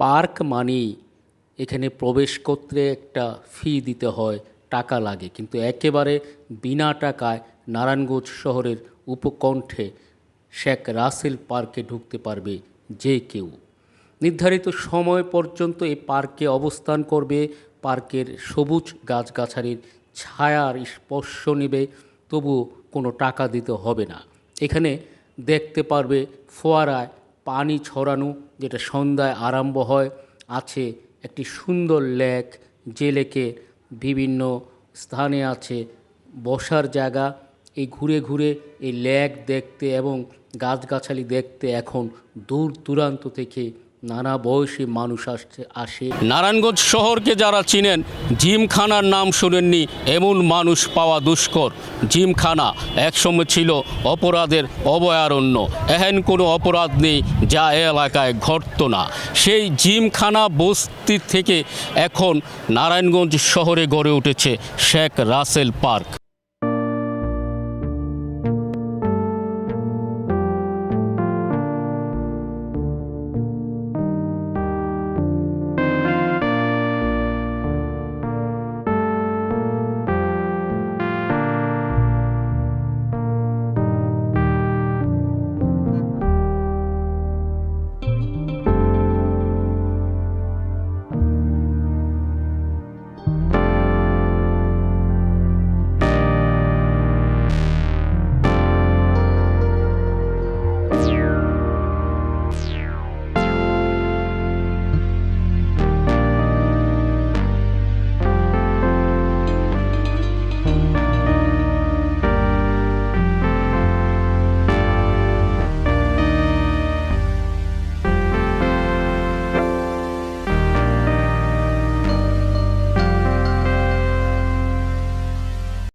Park মানেই এখানে প্রবেশ করতে একটা ফি দিতে হয়, টাকা লাগে। কিন্তু একেবারে বিনা টাকায় নারায়ণগঞ্জ শহরের উপকণ্ঠে শেখ রাসেল পার্কে ঢুকতে পারবে যে কেউ। নির্ধারিত সময় পর্যন্ত এই পার্কে অবস্থান করবে। পার্কের সবুজ গাছগাছালির ছায়ার স্পর্শ নেবে, তবুও কোনো টাকা দিতে হবে না। এখানে দেখতে পারবে ফোয়ারায় পানি ছড়ানো, যেটা সন্ধ্যায় আরম্ভ হয়, আছে একটি সুন্দর লেক, যে লেকে বিভিন্ন স্থানে আছে বসার জায়গা। এই ঘুরে ঘুরে এই লেক দেখতে এবং গাছগাছালি দেখতে এখন দূর দূরান্ত থেকে নানা বয়সী মানুষ আসছে, আসে। নারায়ণগঞ্জ শহরকে যারা চিনেন, জিমখানার নাম শুনেননি, এমন মানুষ পাওয়া দুষ্কর। জিমখানা একসময় ছিল অপরাধের অভয়ারণ্য। এহেন কোনো অপরাধ নেই যা এলাকায় ঘটতো না। সেই জিমখানা বস্তি থেকে এখন নারায়ণগঞ্জ শহরে গড়ে উঠেছে শেখ রাসেল পার্ক।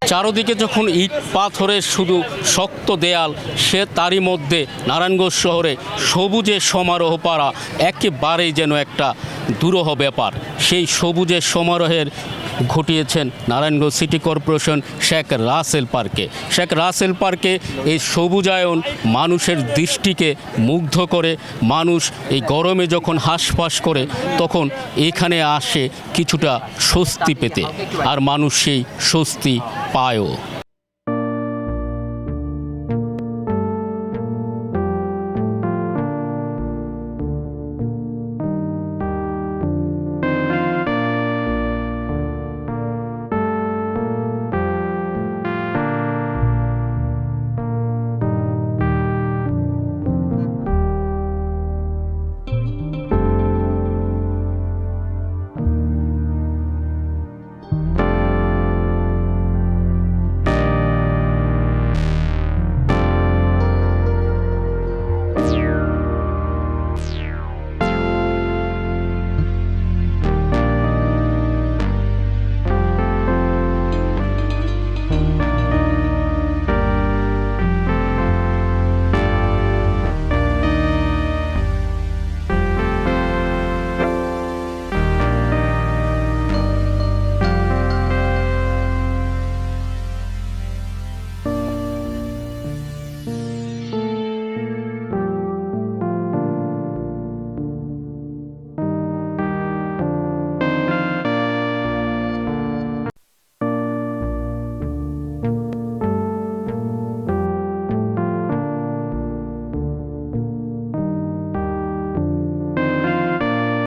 চারদিকে যখন ইট পাথরের শুধু শক্ত দেয়াল, সে তারই মধ্যে নারায়ণগঞ্জ শহরে সবুজের সমারোহ পাড়া একেবারেই যেন একটা দুরহ ব্যাপার। সেই সবুজের সমারোহের ঘটিয়েছেন নারায়ণগঞ্জ সিটি কর্পোরেশন শেখ রাসেল পার্কে। শেখ রাসেল পার্কে এই সবুজায়ন মানুষের দৃষ্টিকে মুগ্ধ করে। মানুষ এই গরমে যখন হাঁসফাঁস করে, তখন এখানে আসে কিছুটা স্বস্তি পেতে। আর মানুষ সেই স্বস্তি পায়ও।